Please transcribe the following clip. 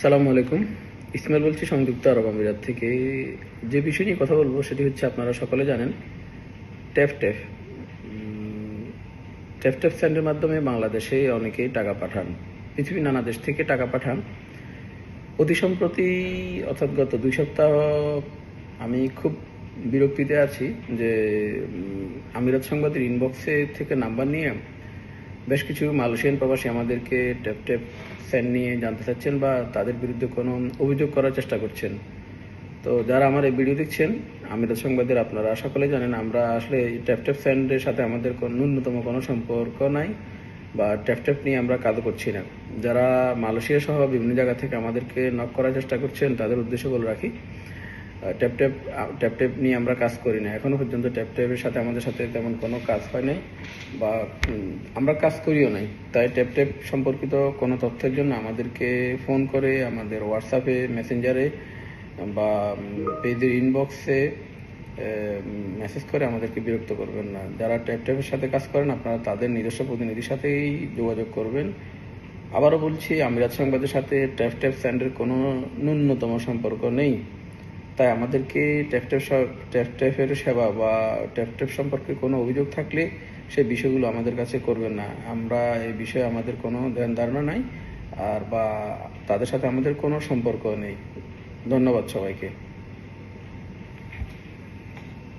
আসসালামু আলাইকুম। ইসমাইল বলছি সংযুক্ত আরব আমিরাত থেকে। যে বিষয় নিয়ে কথা বলব সেটি হচ্ছে আপনারা সকলে জানেন ট্যাফ ট্যাফ ট্যাফ ট্যাফ স্যান্ডের মাধ্যমে বাংলাদেশে অনেকেই টাকা পাঠান, পৃথিবীর নানা দেশ থেকে টাকা পাঠান। অতি সম্প্রতি, অর্থাৎ গত দুই সপ্তাহ আমি খুব বিরক্তিতে আছি যে আমিরাত সংবাদের ইনবক্সে থেকে নাম্বার নিয়ে বেশ কিছু মালয়েশিয়ান প্রবাসী আমাদেরকে ট্যাপ ট্যাপ স্যান্ড নিয়ে জানতে চাচ্ছেন বা তাদের বিরুদ্ধে কোনো অভিযোগ করার চেষ্টা করছেন। তো যারা আমার এই ভিডিও দেখছেন আমিরাত সংবাদের আপনারা সকলে জানেন, আমরা আসলে ট্যাপ ট্যাপ স্যান্ডের সাথে আমাদের কোনো ন্যূনতম কোনো সম্পর্ক নাই বা ট্যাপ ট্যাপ নিয়ে আমরা কাজ করছি না। যারা মালয়েশিয়া সহ বিভিন্ন জায়গা থেকে আমাদেরকে নক করার চেষ্টা করছেন, তাদের উদ্দেশ্য বলে রাখি ট্যাপ ট্যাপ ট্যাপ ট্যাপ নিয়ে আমরা কাজ করি না। এখনও পর্যন্ত ট্যাপ ট্যাপের সাথে আমাদের সাথে তেমন কোনো কাজ হয় নাই বা আমরা কাজ করিও নাই। তাই ট্যাপ ট্যাপ সম্পর্কিত কোনো তথ্যের জন্য আমাদেরকে ফোন করে আমাদের হোয়াটসঅ্যাপে মেসেঞ্জারে বা পেজের ইনবক্সে মেসেজ করে আমাদেরকে বিরক্ত করবেন না। যারা ট্যাপ ট্যাপের সাথে কাজ করেন, আপনারা তাদের নিজস্ব প্রতিনিধির সাথেই যোগাযোগ করবেন। আবারও বলছি, আমিরাত সংবাদের সাথে ট্যাপ ট্যাপ স্যান্ডের কোনো ন্যূনতম সম্পর্ক নেই। তাই আমাদেরকে ট্যাপট্যাপ ট্যাপট্যাপের সেবা বা ট্যাপট্যাপ সম্পর্কে কোনো অভিযোগ থাকলে সেই বিষয়গুলো আমাদের কাছে করবেন না। আমরা এই বিষয়ে আমাদের কোনো ধ্যান ধারণা নাই আর বা তাদের সাথে আমাদের কোনো সম্পর্ক নেই। ধন্যবাদ সবাইকে।